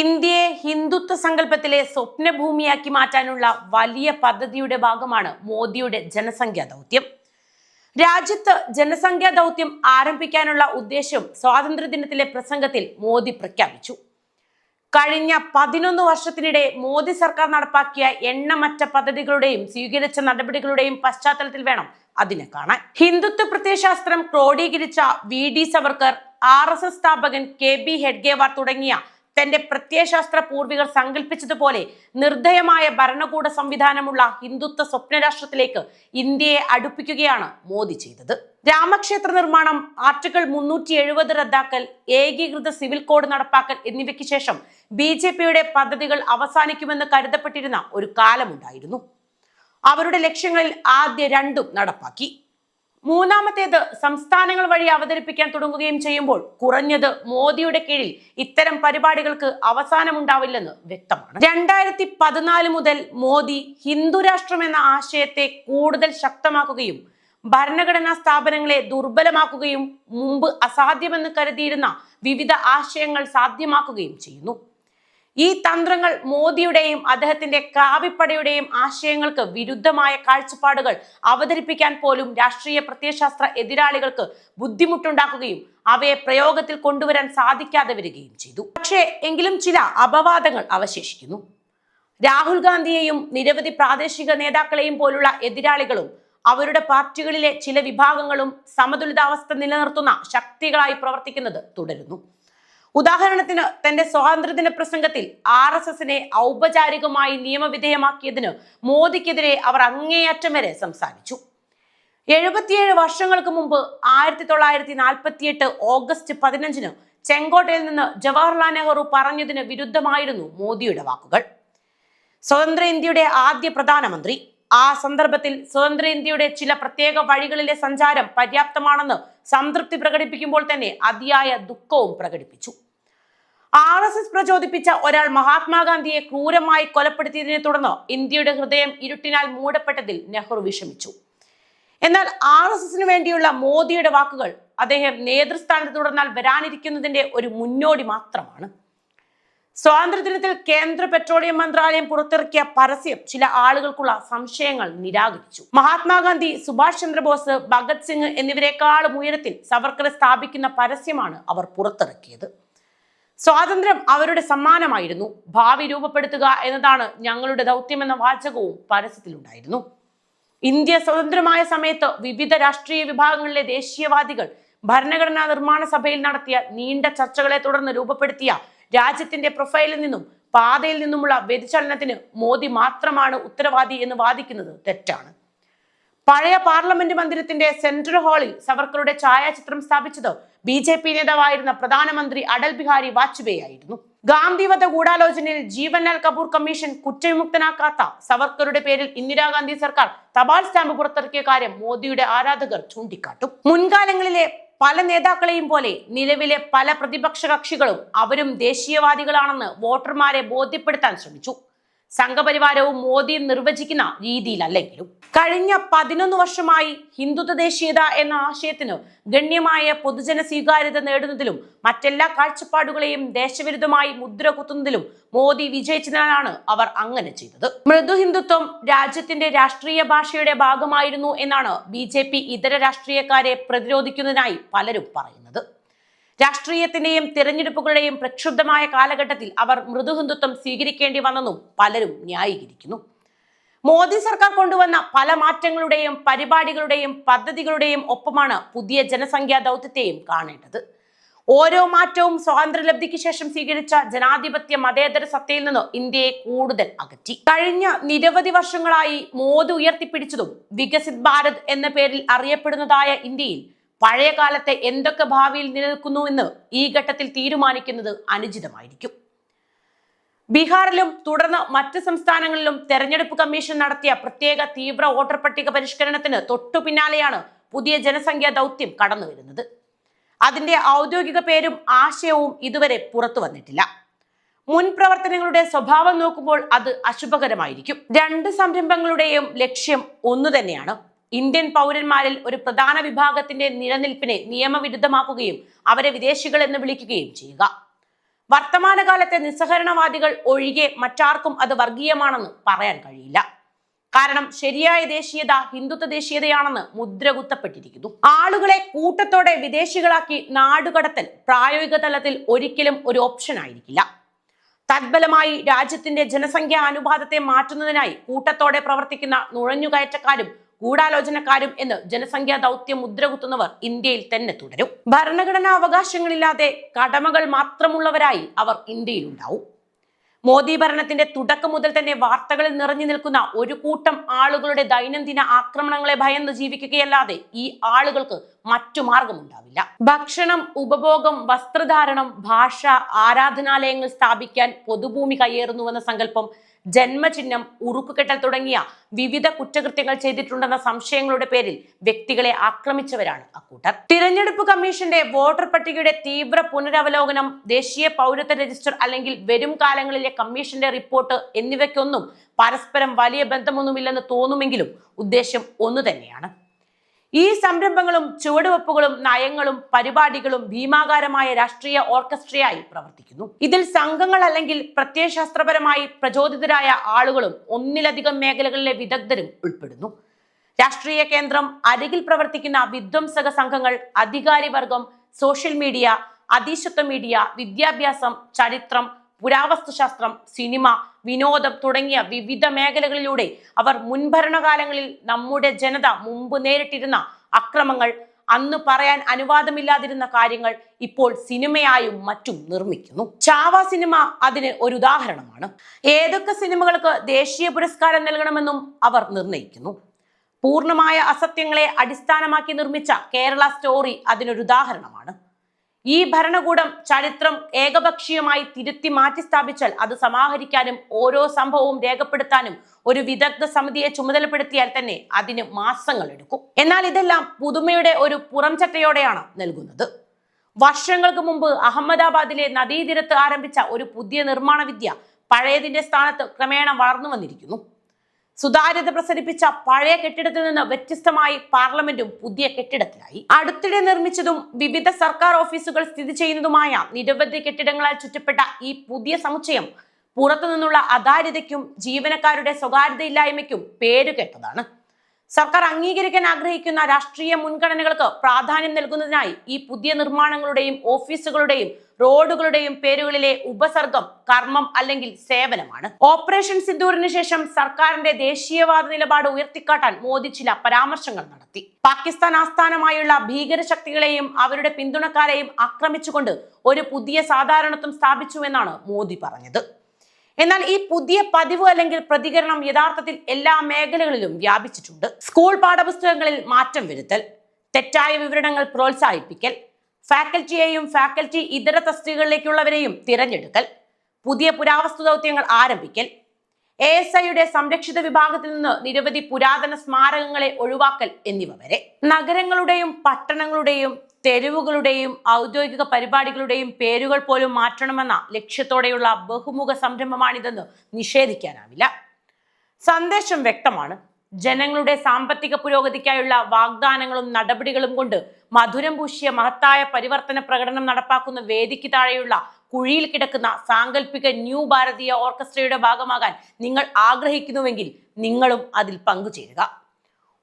ഇന്ത്യയെ ഹിന്ദുത്വ സങ്കല്പത്തിലെ സ്വപ്നഭൂമിയാക്കി മാറ്റാനുള്ള വലിയ പദ്ധതിയുടെ ഭാഗമാണ് മോദിയുടെ ജനസംഖ്യാ ദൗത്യം. രാജ്യത്ത് ജനസംഖ്യാ ദൗത്യം ആരംഭിക്കാനുള്ള ഉദ്ദേശം സ്വാതന്ത്ര്യദിനത്തിലെ പ്രസംഗത്തിൽ മോദി പ്രഖ്യാപിച്ചു. കഴിഞ്ഞ പതിനൊന്ന് വർഷത്തിനിടെ മോദി സർക്കാർ നടപ്പാക്കിയ എണ്ണമറ്റ പദ്ധതികളുടെയും സ്വീകരിച്ച നടപടികളുടെയും പശ്ചാത്തലത്തിൽ വേണം അതിനെ കാണാൻ. ഹിന്ദുത്വ പ്രത്യയശാസ്ത്രം ക്രോഡീകരിച്ച V D Savarkar R S S സ്ഥാപകൻ കെ ബി ഹെഡ്ഗേവാർ തുടങ്ങിയ തന്റെ പ്രത്യയശാസ്ത്ര പൂർവികർ സങ്കല്പിച്ചതുപോലെ നിർദ്ദയമായ ഭരണകൂട സംവിധാനമുള്ള ഹിന്ദുത്വ സ്വപ്നരാഷ്ട്രത്തിലേക്ക് ഇന്ത്യയെ അടുപ്പിക്കുകയാണ് മോദി ചെയ്തത്. രാമക്ഷേത്ര നിർമ്മാണം ആർട്ടിക്കിൾ മുന്നൂറ്റി എഴുപത് റദ്ദാക്കൽ ഏകീകൃത സിവിൽ കോഡ് നടപ്പാക്കൽ എന്നിവയ്ക്ക് ശേഷം ബി ജെ പിയുടെ പദ്ധതികൾ അവസാനിക്കുമെന്ന് കരുതപ്പെട്ടിരുന്ന ഒരു കാലമുണ്ടായിരുന്നു. അവരുടെ ലക്ഷ്യങ്ങളിൽ ആദ്യ രണ്ടും നടപ്പാക്കി. മൂന്നാമത്തേത് സംസ്ഥാനങ്ങൾ വഴി അവതരിപ്പിക്കാൻ തുടങ്ങുകയും ചെയ്യുമ്പോൾ കുറഞ്ഞത് മോദിയുടെ കീഴിൽ ഇത്തരം പരിപാടികൾക്ക് അവസാനമുണ്ടാവില്ലെന്ന് വ്യക്തമാണ്. രണ്ടായിരത്തി പതിനാല് മുതൽ മോദി ഹിന്ദുരാഷ്ട്രം എന്ന ആശയത്തെ കൂടുതൽ ശക്തമാക്കുകയും ഭരണഘടനാ സ്ഥാപനങ്ങളെ ദുർബലമാക്കുകയും മുമ്പ് അസാധ്യമെന്ന് കരുതിയിരുന്ന വിവിധ ആശയങ്ങൾ സാധ്യമാക്കുകയും ചെയ്യുന്നു. ഈ തന്ത്രങ്ങൾ മോദിയുടെയും അദ്ദേഹത്തിന്റെ കാവിപ്പടയുടെയും ആശയങ്ങൾക്ക് വിരുദ്ധമായ കാഴ്ചപ്പാടുകൾ അവതരിപ്പിക്കാൻ പോലും രാഷ്ട്രീയ പ്രത്യയശാസ്ത്ര എതിരാളികൾക്ക് ബുദ്ധിമുട്ടുണ്ടാക്കുകയും അവയെ പ്രയോഗത്തിൽ കൊണ്ടുവരാൻ സാധിക്കാതെ വരികയും ചെയ്തു. പക്ഷേ എങ്കിലും ചില അപവാദങ്ങൾ അവശേഷിക്കുന്നു. രാഹുൽ ഗാന്ധിയെയും നിരവധി പ്രാദേശിക നേതാക്കളെയും പോലുള്ള എതിരാളികളും അവരുടെ പാർട്ടികളിലെ ചില വിഭാഗങ്ങളും സമതുലിതാവസ്ഥ നിലനിർത്തുന്ന ശക്തികളായി പ്രവർത്തിക്കുന്നത് തുടരുന്നു. ഉദാഹരണത്തിന് തന്റെ സ്വാതന്ത്ര്യദിന പ്രസംഗത്തിൽ ആർ എസ് എസിനെ ഔപചാരികമായി നിയമവിധേയമാക്കിയതിന് മോദിക്കെതിരെ അവർ അങ്ങേയറ്റം വരെ സംസാരിച്ചു. എഴുപത്തിയേഴ് വർഷങ്ങൾക്ക് മുമ്പ് ആയിരത്തി തൊള്ളായിരത്തി നാൽപ്പത്തിയെട്ട് ഓഗസ്റ്റ് പതിനഞ്ചിന് ചെങ്കോട്ടയിൽ നിന്ന് ജവഹർലാൽ നെഹ്റു പറഞ്ഞതിന് വിരുദ്ധമായിരുന്നു മോദിയുടെ വാക്കുകൾ. സ്വതന്ത്ര ഇന്ത്യയുടെ ആദ്യ പ്രധാനമന്ത്രി. ആ സന്ദർഭത്തിൽ സ്വതന്ത്ര ഇന്ത്യയുടെ ചില പ്രത്യേക വഴികളിലെ സഞ്ചാരം പര്യാപ്തമാണെന്ന് സംതൃപ്തി പ്രകടിപ്പിക്കുമ്പോൾ തന്നെ അതിയായ ദുഃഖവും പ്രകടിപ്പിച്ചു. ആർ എസ് എസ് പ്രചോദിപ്പിച്ച ഒരാൾ മഹാത്മാഗാന്ധിയെ ക്രൂരമായി കൊലപ്പെടുത്തിയതിനെ തുടർന്ന് ഇന്ത്യയുടെ ഹൃദയം ഇരുട്ടിനാൽ മൂടപ്പെട്ടതിൽ നെഹ്റു വിഷമിച്ചു. എന്നാൽ ആർ എസ് എസിന് വേണ്ടിയുള്ള മോദിയുടെ വാക്കുകൾ അദ്ദേഹം നേതൃസ്ഥാനത്ത് തുടർന്നാൽ വരാനിരിക്കുന്നതിന്റെ ഒരു മുന്നോടി മാത്രമാണ്. സ്വാതന്ത്ര്യദിനത്തിൽ കേന്ദ്ര പെട്രോളിയം മന്ത്രാലയം പുറത്തിറക്കിയ പരസ്യം ചില ആളുകൾക്കുള്ള സംശയങ്ങൾ നിരാകരിച്ചു. മഹാത്മാഗാന്ധി സുഭാഷ് ചന്ദ്രബോസ് ഭഗത് സിംഗ് എന്നിവരെക്കാളും ഉയരത്തിൽ സവർക്കറെ സ്ഥാപിക്കുന്ന പരസ്യമാണ് അവർ പുറത്തിറക്കിയത്. സ്വാതന്ത്ര്യം അവരുടെ സമ്മാനമായിരുന്നു. ഭാവി രൂപപ്പെടുത്തുക എന്നതാണ് ഞങ്ങളുടെ ദൗത്യമെന്ന വാചകവും പരസ്യത്തിലുണ്ടായിരുന്നു. ഇന്ത്യ സ്വതന്ത്രമായ സമയത്ത് വിവിധ രാഷ്ട്രീയ വിഭാഗങ്ങളിലെ ദേശീയവാദികൾ ഭരണഘടനാ നിർമ്മാണ സഭയിൽ നടത്തിയ നീണ്ട ചർച്ചകളെ തുടർന്ന് രൂപപ്പെടുത്തിയ രാജ്യത്തിന്റെ പ്രൊഫൈലിൽ നിന്നും പാതയിൽ നിന്നുമുള്ള വ്യതിചലനത്തിന് മോദി മാത്രമാണ് ഉത്തരവാദി എന്ന് വാദിക്കുന്നത് തെറ്റാണ്. പഴയ പാർലമെന്റ് മന്ദിരത്തിന്റെ സെൻട്രൽ ഹാളിൽ സവർക്കറുടെ ഛായാചിത്രം സ്ഥാപിച്ചത് ബി ജെ പി നേതാവായിരുന്ന പ്രധാനമന്ത്രി അടൽ ബിഹാരി വാജ്പേയി ആയിരുന്നു. ഗാന്ധിവധ ഗൂഢാലോചനയിൽ ജീവൻലാൽ കപൂർ കമ്മീഷൻ കുറ്റവിമുക്തനാക്കാത്ത സവർക്കറുടെ പേരിൽ ഇന്ദിരാഗാന്ധി സർക്കാർ തപാൽ സ്റ്റാമ്പ് പുറത്തിറക്കിയ കാര്യം മോദിയുടെ ആരാധകർ ചൂണ്ടിക്കാട്ടും. മുൻകാലങ്ങളിലെ പല നേതാക്കളെയും പോലെ നിലവിലെ പല പ്രതിപക്ഷ കക്ഷികളും അവരും ദേശീയവാദികളാണെന്ന് വോട്ടർമാരെ ബോധ്യപ്പെടുത്താൻ ശ്രമിച്ചു. സംഘപരിവാരവും മോദിയും നിർവചിക്കുന്ന രീതിയിലല്ലെങ്കിലും കഴിഞ്ഞ പതിനൊന്ന് വർഷമായി ഹിന്ദുത്വ ദേശീയത എന്ന ആശയത്തിന് ഗണ്യമായ പൊതുജന സ്വീകാര്യത നേടുന്നതിലും മറ്റെല്ലാ കാഴ്ചപ്പാടുകളെയും ദേശവിരുദ്ധമായി മുദ്ര കുത്തുന്നതിലും മോദി വിജയിച്ചതിനാലാണ് അവർ അങ്ങനെ ചെയ്തത്. മൃദു ഹിന്ദുത്വം രാജ്യത്തിന്റെ രാഷ്ട്രീയ ഭാഷയുടെ ഭാഗമായിരുന്നു എന്നാണ് ബി ഇതര രാഷ്ട്രീയക്കാരെ പ്രതിരോധിക്കുന്നതിനായി പലരും പറയുന്നത്. രാഷ്ട്രീയത്തിന്റെയും തിരഞ്ഞെടുപ്പുകളുടെയും പ്രക്ഷുബ്ധമായ കാലഘട്ടത്തിൽ അവർ മൃദുഹിന്ദുത്വം സ്വീകരിക്കേണ്ടി വന്നെന്നും പലരും ന്യായീകരിക്കുന്നു. മോദി സർക്കാർ കൊണ്ടുവന്ന പല മാറ്റങ്ങളുടെയും പരിപാടികളുടെയും പദ്ധതികളുടെയും ഒപ്പമാണ് പുതിയ ജനസംഖ്യാ ദൗത്യത്തെയും കാണേണ്ടത്. ഓരോ മാറ്റവും സ്വാതന്ത്ര്യലബ്ധിക്ക് ശേഷം സ്വീകരിച്ച ജനാധിപത്യ മതേതര സത്തയിൽ നിന്ന് ഇന്ത്യയെ കൂടുതൽ അകറ്റി. കഴിഞ്ഞ നിരവധി വർഷങ്ങളായി മോദി ഉയർത്തിപ്പിടിച്ചതും വികസിത് ഭാരത് എന്ന പേരിൽ അറിയപ്പെടുന്നതായ ഇന്ത്യയിൽ പഴയ കാലത്തെ എന്തൊക്കെ ഭാവിയിൽ നിലനിൽക്കുന്നു എന്ന് ഈ ഘട്ടത്തിൽ തീരുമാനിക്കുന്നത് അനുചിതമായിരിക്കും. ബീഹാറിലും തുടർന്ന് മറ്റ് സംസ്ഥാനങ്ങളിലും തെരഞ്ഞെടുപ്പ് കമ്മീഷൻ നടത്തിയ പ്രത്യേക തീവ്ര വോട്ടർ പട്ടിക പരിഷ്കരണത്തിന് തൊട്ടു പിന്നാലെയാണ് പുതിയ ജനസംഖ്യാ ദൗത്യം കടന്നു വരുന്നത്. അതിന്റെ ഔദ്യോഗിക പേരും ആശയവും ഇതുവരെ പുറത്തു വന്നിട്ടില്ല. മുൻ പ്രവർത്തനങ്ങളുടെ സ്വഭാവം നോക്കുമ്പോൾ അത് അശുഭകരമായിരിക്കും. രണ്ട് സംരംഭങ്ങളുടെയും ലക്ഷ്യം ഒന്നു തന്നെയാണ് ഇന്ത്യൻ പൗരന്മാരിൽ ഒരു പ്രധാന വിഭാഗത്തിന്റെ നിലനിൽപ്പിനെ നിയമവിരുദ്ധമാക്കുകയും അവരെ വിദേശികൾ എന്ന് വിളിക്കുകയും ചെയ്യുക. വർത്തമാനകാലത്തെ നിസ്സഹരണവാദികൾ ഒഴികെ മറ്റാർക്കും അത് വർഗീയമാണെന്ന് പറയാൻ കഴിയില്ല. കാരണം ശരിയായ ദേശീയത ഹിന്ദുത്വ ദേശീയതയാണെന്ന് മുദ്രകുത്തപ്പെട്ടിരിക്കുന്നു. ആളുകളെ കൂട്ടത്തോടെ വിദേശികളാക്കി നാടുകടത്തൽ പ്രായോഗിക തലത്തിൽ ഒരിക്കലും ഒരു ഓപ്ഷൻ ആയിരിക്കില്ല. തത്ഫലമായി രാജ്യത്തിന്റെ ജനസംഖ്യാ അനുപാതത്തെ മാറ്റുന്നതിനായി കൂട്ടത്തോടെ പ്രവർത്തിക്കുന്ന നുഴഞ്ഞുകയറ്റക്കാരും ഗൂഢാലോചനക്കാരും എന്ന് ജനസംഖ്യാ ദൗത്യം മുദ്രകുത്തുന്നവർ ഇന്ത്യയിൽ തന്നെ തുടരും. ഭരണഘടനാ അവകാശങ്ങളില്ലാതെ കടമകൾ മാത്രമുള്ളവരായി അവർ ഇന്ത്യയിൽ ഉണ്ടാവും മോദി ഭരണത്തിന്റെ തുടക്കം മുതൽ തന്നെ വാർത്തകളിൽ നിറഞ്ഞു നിൽക്കുന്ന ഒരു കൂട്ടം ആളുകളുടെ ദൈനംദിന ആക്രമണങ്ങളെ ഭയന്ന് ജീവിക്കുകയല്ലാതെ ഈ ആളുകൾക്ക് മറ്റു മാർഗമുണ്ടാവില്ല ഭക്ഷണം ഉപഭോഗം വസ്ത്രധാരണം ഭാഷ ആരാധനാലയങ്ങൾ സ്ഥാപിക്കാൻ പൊതുഭൂമി കയ്യേറുന്നുവെന്ന സങ്കല്പം ജന്മചിഹ്നം ഉറുക്കുകെട്ടൽ തുടങ്ങിയ വിവിധ കുറ്റകൃത്യങ്ങൾ ചെയ്തിട്ടുണ്ടെന്ന സംശയങ്ങളുടെ പേരിൽ വ്യക്തികളെ ആക്രമിച്ചവരാണ് അക്കൂട്ടർ. തിരഞ്ഞെടുപ്പ് കമ്മീഷന്റെ വോട്ടർ പട്ടികയുടെ തീവ്ര പുനരവലോകനം ദേശീയ പൗരത്വ രജിസ്റ്റർ അല്ലെങ്കിൽ വരും കാലങ്ങളിലെ കമ്മീഷന്റെ റിപ്പോർട്ട് എന്നിവയ്ക്കൊന്നും പരസ്പരം വലിയ ബന്ധമൊന്നുമില്ലെന്ന് തോന്നുമെങ്കിലും ഉദ്ദേശം ഒന്നു തന്നെയാണ്. ഈ സംരംഭങ്ങളും ചുവടുവെപ്പുകളും നയങ്ങളും പരിപാടികളും ഭീമാകാരമായ രാഷ്ട്രീയ ഓർക്കസ്ട്രയായി പ്രവർത്തിക്കുന്നു. ഇതിൽ സംഘങ്ങൾ അല്ലെങ്കിൽ പ്രത്യയശാസ്ത്രപരമായി പ്രചോദിതരായ ആളുകളും ഒന്നിലധികം മേഖലകളിലെ വിദഗ്ധരും ഉൾപ്പെടുന്നു. രാഷ്ട്രീയ കേന്ദ്രം അരികിൽ പ്രവർത്തിക്കുന്ന വിധ്വംസക സംഘങ്ങൾ അധികാരിവർഗം സോഷ്യൽ മീഡിയ അതീശത്വ മീഡിയ വിദ്യാഭ്യാസം ചരിത്രം പുരാവസ്തുശാസ്ത്രം സിനിമ വിനോദം തുടങ്ങിയ വിവിധ മേഖലകളിലൂടെ അവർ മുൻഭരണകാലങ്ങളിൽ നമ്മുടെ ജനത മുമ്പ് നേരിട്ടിരുന്ന അക്രമങ്ങൾ അന്ന് പറയാൻ അനുവാദമില്ലാതിരുന്ന കാര്യങ്ങൾ ഇപ്പോൾ സിനിമയായും മറ്റും നിർമ്മിക്കുന്നു. ചാവ സിനിമ അതിന് ഒരു ഉദാഹരണമാണ്. ഏതൊക്കെ സിനിമകൾക്ക് ദേശീയ പുരസ്കാരം നൽകണമെന്നും അവർ നിർണയിക്കുന്നു. പൂർണമായ അസത്യങ്ങളെ അടിസ്ഥാനമാക്കി നിർമ്മിച്ച കേരള സ്റ്റോറി അതിനൊരു ഉദാഹരണമാണ്. ഈ ഭരണകൂടം ചരിത്രം ഏകപക്ഷീയമായി തിരുത്തി മാറ്റി സ്ഥാപിച്ചാൽ അത് സമാഹരിക്കാനും ഓരോ സംഭവവും രേഖപ്പെടുത്താനും ഒരു വിദഗ്ധ സമിതിയെ ചുമതലപ്പെടുത്തിയാൽ തന്നെ അതിന് മാസങ്ങൾ എടുക്കും. എന്നാൽ ഇതെല്ലാം പുതുമയുടെ ഒരു പുറംചട്ടയോടെയാണ് നൽകുന്നത്. വർഷങ്ങൾക്ക് മുമ്പ് അഹമ്മദാബാദിലെ നദീതീരത്ത് ആരംഭിച്ച ഒരു പുതിയ നിർമ്മാണ വിദ്യ പഴയതിന്റെ സ്ഥാനത്ത് ക്രമേണ വളർന്നു വന്നിരിക്കുന്നു. സുതാര്യത പ്രസരിപ്പിച്ച പഴയ കെട്ടിടത്തിൽ നിന്ന് വ്യത്യസ്തമായി പാർലമെന്റും പുതിയ കെട്ടിടത്തിലായി. അടുത്തിടെ നിർമ്മിച്ചതും വിവിധ സർക്കാർ ഓഫീസുകൾ സ്ഥിതി ചെയ്യുന്നതുമായ നിരവധി കെട്ടിടങ്ങളാൽ ചുറ്റപ്പെട്ട ഈ പുതിയ സമുച്ചയം പുറത്തു നിന്നുള്ള അധാര്യതയ്ക്കും ജീവനക്കാരുടെ സ്വകാര്യതയില്ലായ്മയ്ക്കും പേരുകേട്ടതാണ് സർക്കാർ അംഗീകരിക്കാൻ ആഗ്രഹിക്കുന്ന രാഷ്ട്രീയ മുൻഗണനകൾക്ക് പ്രാധാന്യം നൽകുന്നതിനായി ഈ പുതിയ നിർമ്മാണങ്ങളുടെയും ഓഫീസുകളുടെയും റോഡുകളുടെയും പേരുകളിലെ ഉപസർഗം കർമ്മം അല്ലെങ്കിൽ സേവനമാണ്. ഓപ്പറേഷൻ സിന്ദൂറിന് ശേഷം സർക്കാരിന്റെ ദേശീയവാദ നിലപാട് ഉയർത്തിക്കാട്ടാൻ മോദി ചില പരാമർശങ്ങൾ നടത്തി. പാകിസ്ഥാൻ ആസ്ഥാനമായുള്ള ഭീകരശക്തികളെയും അവരുടെ പിന്തുണക്കാരെയും ആക്രമിച്ചുകൊണ്ട് ഒരു പുതിയ സാധാരണത്വം സ്ഥാപിച്ചുവെന്നാണ് മോദി പറഞ്ഞത്. എന്നാൽ ഈ പുതിയ പതിവ് അല്ലെങ്കിൽ പ്രതികരണം യഥാർത്ഥത്തിൽ എല്ലാ മേഖലകളിലും വ്യാപിച്ചിട്ടുണ്ട്. സ്കൂൾ പാഠപുസ്തകങ്ങളിൽ മാറ്റം വരുത്തൽ തെറ്റായ വിവരണങ്ങൾ പ്രോത്സാഹിപ്പിക്കൽ ഫാക്കൽറ്റിയെയും ഫാക്കൽറ്റി ഇതര തസ്തികകളിലേക്കുള്ളവരെയും തിരഞ്ഞെടുക്കൽ പുതിയ പുരാവസ്തു ദൗത്യങ്ങൾ ആരംഭിക്കൽ എ എസ് ഐയുടെ സംരക്ഷിത വിഭാഗത്തിൽ നിന്ന് നിരവധി പുരാതന സ്മാരകങ്ങളെ ഒഴിവാക്കൽ എന്നിവ വരെ. നഗരങ്ങളുടെയും പട്ടണങ്ങളുടെയും തെരുവുകളുടെയും ഔദ്യോഗിക പരിപാടികളുടെയും പേരുകൾ പോലും മാറ്റണമെന്ന ലക്ഷ്യത്തോടെയുള്ള ബഹുമുഖ സംരംഭമാണിതെന്ന് നിഷേധിക്കാനാവില്ല. സന്ദേശം വ്യക്തമാണ്. ജനങ്ങളുടെ സാമ്പത്തിക പുരോഗതിക്കായുള്ള വാഗ്ദാനങ്ങളും നടപടികളും കൊണ്ട് മധുരം പൂശിയ മഹത്തായ പരിവർത്തന പ്രകടനം നടപ്പാക്കുന്ന വേദിക്ക് താഴെയുള്ള കുഴിയിൽ കിടക്കുന്ന സാങ്കല്പിക ന്യൂ ഭാരതീയ ഓർക്കസ്ട്രയുടെ ഭാഗമാകാൻ നിങ്ങൾ ആഗ്രഹിക്കുന്നുവെങ്കിൽ നിങ്ങളും അതിൽ പങ്കുചേരുക.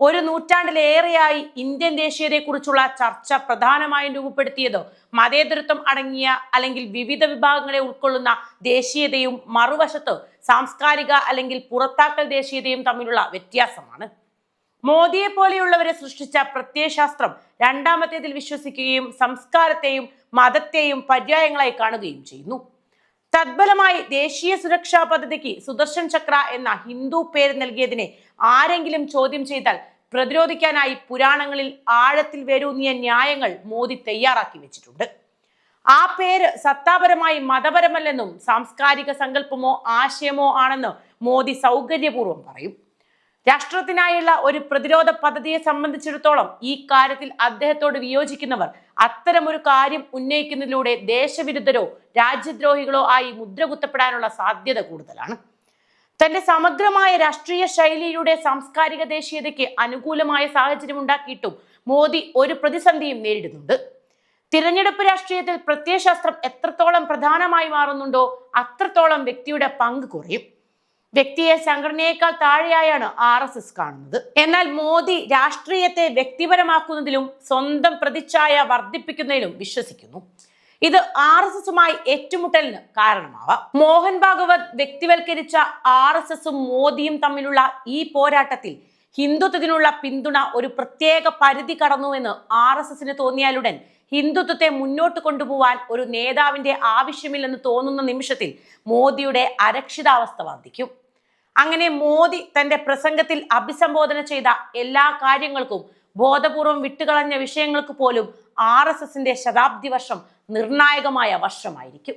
ഒരു നൂറ്റാണ്ടിലേറെയായി ഇന്ത്യൻ ദേശീയതയെക്കുറിച്ചുള്ള ചർച്ച പ്രധാനമായും രൂപപ്പെടുത്തിയത് മതേതരത്വം അടങ്ങിയ അല്ലെങ്കിൽ വിവിധ വിഭാഗങ്ങളെ ഉൾക്കൊള്ളുന്ന ദേശീയതയും മറുവശത്ത് സാംസ്കാരിക അല്ലെങ്കിൽ പുറത്താക്കൽ ദേശീയതയും തമ്മിലുള്ള വ്യത്യാസമാണ്. മോദിയെ പോലെയുള്ളവരെ സൃഷ്ടിച്ച പ്രത്യയശാസ്ത്രം രണ്ടാമത്തേതിൽ വിശ്വസിക്കുകയും സംസ്കാരത്തെയും മതത്തെയും പര്യായങ്ങളായി കാണുകയും ചെയ്യുന്നു. തദ്ഫലമായി ദേശീയ സുരക്ഷാ പദ്ധതിക്ക് സുദർശൻ ചക്ര എന്ന ഹിന്ദു പേര് നൽകിയതിനെ ആരെങ്കിലും ചോദ്യം ചെയ്താൽ പ്രതിരോധിക്കാനായി പുരാണങ്ങളിൽ ആഴത്തിൽ വേരൂന്നിയ ന്യായങ്ങൾ മോദി തയ്യാറാക്കി വെച്ചിട്ടുണ്ട്. ആ പേര് സത്താപരമായി മതപരമല്ലെന്നും സാംസ്കാരിക സങ്കല്പമോ ആശയമോ ആണെന്ന് മോദി സൗകര്യപൂർവം പറയും. രാഷ്ട്രത്തിനായുള്ള ഒരു പ്രതിരോധ പദ്ധതിയെ സംബന്ധിച്ചിടത്തോളം ഈ കാര്യത്തിൽ അദ്ദേഹത്തോട് വിയോജിക്കുന്നവർ അത്തരമൊരു കാര്യം ഉന്നയിക്കുന്നതിലൂടെ ദേശവിരുദ്ധരോ രാജ്യദ്രോഹികളോ ആയി മുദ്രകുത്തപ്പെടാനുള്ള സാധ്യത കൂടുതലാണ്. തന്റെ സമഗ്രമായ രാഷ്ട്രീയ ശൈലിയുടെ സാംസ്കാരിക ദേശീയതയ്ക്ക് അനുകൂലമായ സാഹചര്യം ഉണ്ടാക്കിയിട്ടും മോദി ഒരു പ്രതിസന്ധിയും നേരിടുന്നുണ്ട്. തിരഞ്ഞെടുപ്പ് രാഷ്ട്രീയത്തിൽ പ്രത്യയശാസ്ത്രം എത്രത്തോളം പ്രധാനമായി മാറുന്നുണ്ടോ അത്രത്തോളം വ്യക്തിയുടെ പങ്ക് കുറയും. വ്യക്തിയെ സംഘടനയേക്കാൾ താഴെയായാണ് ആർ എസ് എസ് കാണുന്നത്. എന്നാൽ മോദി രാഷ്ട്രീയത്തെ വ്യക്തിപരമാക്കുന്നതിലും സ്വന്തം പ്രതിച്ഛായ വർദ്ധിപ്പിക്കുന്നതിലും വിശ്വസിക്കുന്നു. ഇത് ആർ എസ് എസുമായി ഏറ്റുമുട്ടലിന് കാരണമാവാം. മോഹൻ ഭാഗവത് വ്യക്തിവൽക്കരിച്ച ആർ എസ് എസും മോദിയും തമ്മിലുള്ള ഈ പോരാട്ടത്തിൽ ഹിന്ദുത്വത്തിനുള്ള പിന്തുണ ഒരു പ്രത്യേക പരിധി കടന്നുവെന്ന് ആർ എസ് എസിന് തോന്നിയാലുടൻ ഹിന്ദുത്വത്തെ മുന്നോട്ട് കൊണ്ടുപോവാൻ ഒരു നേതാവിന്റെ ആവശ്യമില്ലെന്ന് തോന്നുന്ന നിമിഷത്തിൽ മോദിയുടെ അരക്ഷിതാവസ്ഥ വർദ്ധിക്കും. അങ്ങനെ മോദി തന്റെ പ്രസംഗത്തിൽ അഭിസംബോധന ചെയ്ത എല്ലാ കാര്യങ്ങൾക്കും ബോധപൂർവം വിട്ടുകളഞ്ഞ വിഷയങ്ങൾക്ക് പോലും ആർ എസ് എസിന്റെ ശതാബ്ദി വർഷം നിർണായകമായ വർഷമായിരിക്കും.